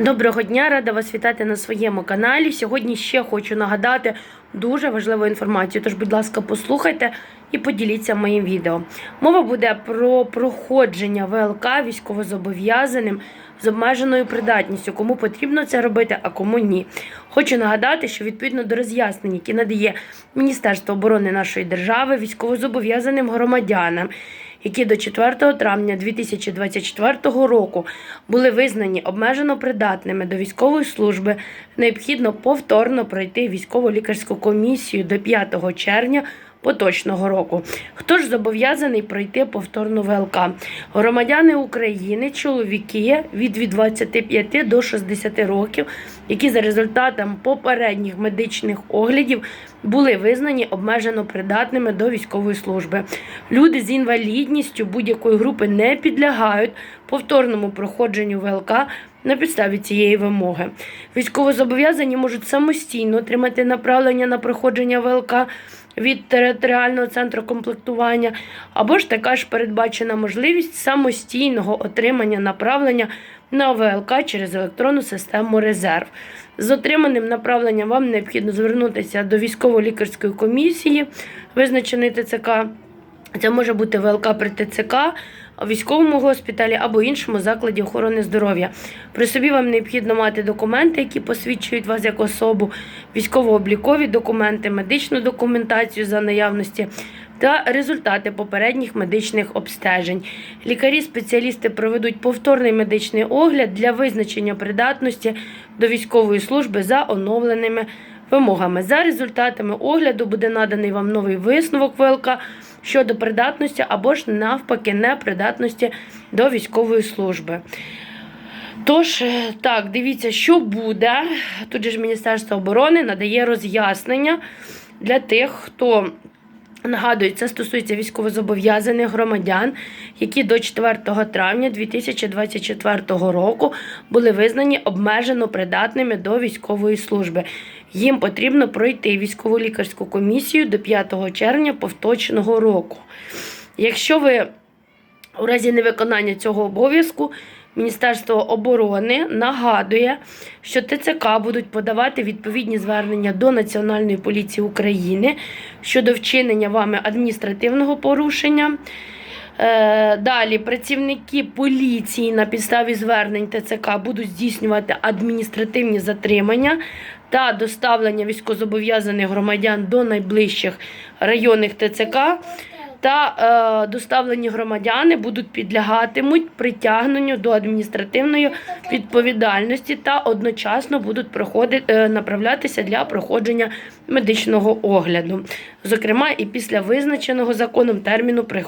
Доброго дня, рада вас вітати на своєму каналі. Сьогодні ще хочу нагадати дуже важливу інформацію. Тож, будь ласка, послухайте і поділіться моїм відео. Мова буде про проходження ВЛК військовозобов'язаним з обмеженою придатністю. Кому потрібно це робити, а кому ні. Хочу нагадати, що відповідно до роз'яснень, які надає Міністерство оборони нашої держави, військовозобов'язаним громадянам які до 4 травня 2024 року були визнані обмежено придатними до військової служби, необхідно повторно пройти військово-лікарську комісію до 5 червня. Поточного року. Хто ж зобов'язаний пройти повторну ВЛК? Громадяни України, чоловіки від, від 25 до 60 років, які за результатом попередніх медичних оглядів були визнані обмежено придатними до військової служби. Люди з інвалідністю будь-якої групи не підлягають повторному проходженню ВЛК на підставі цієї вимоги. Військовозобов'язані можуть самостійно отримати направлення на проходження ВЛК від територіального центру комплектування, або ж така ж передбачена можливість самостійного отримання направлення на ВЛК через електронну систему резерв. З отриманим направленням вам необхідно звернутися до військово-лікарської комісії, визначеної ТЦК. Це може бути ВЛК при ТЦК, військовому госпіталі або іншому закладі охорони здоров'я. При собі вам необхідно мати документи, які посвідчують вас як особу, військово-облікові документи, медичну документацію за наявності. Та результати попередніх медичних обстежень. Лікарі-спеціалісти проведуть повторний медичний огляд для визначення придатності до військової служби за оновленими вимогами. За результатами огляду буде наданий вам новий висновок ВЛК щодо придатності або ж навпаки непридатності до військової служби. Тож, е, так, дивіться, що буде. Тут же ж Міністерство оборони надає роз'яснення для тих, хто. Нагадую, це стосується військовозобов'язаних громадян, які до 4 травня 2024 року були визнані обмежено придатними до військової служби. Їм потрібно пройти військово-лікарську комісію до 5 червня повточного року. Якщо ви у разі невиконання цього обов'язку Міністерство оборони нагадує, що ТЦК будуть подавати відповідні звернення до Національної поліції України щодо вчинення вами адміністративного порушення. Е, Далі працівники поліції на підставі звернень ТЦК будуть здійснювати адміністративні затримання та доставлення військовозобов'язаних громадян до найближчих районних ТЦК та е, доставлені громадяни будуть підлягатимуть притягненню до адміністративної відповідальності та одночасно будуть проходити, е, направлятися для проходження медичного огляду, зокрема і після визначеного законом терміну е,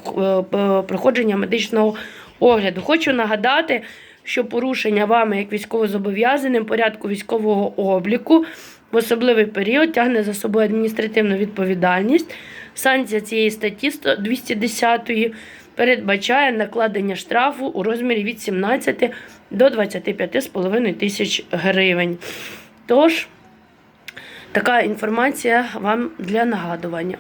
проходження медичного огляду. Хочу нагадати, що порушення вами як військовозобов'язаним порядку військового обліку в особливий період тягне за собою адміністративну відповідальність. Санкція цієї статті 100 210 передбачає накладення штрафу у розмірі від 17 до 25,5 тисяч гривень. Тож, така інформація вам для нагадування.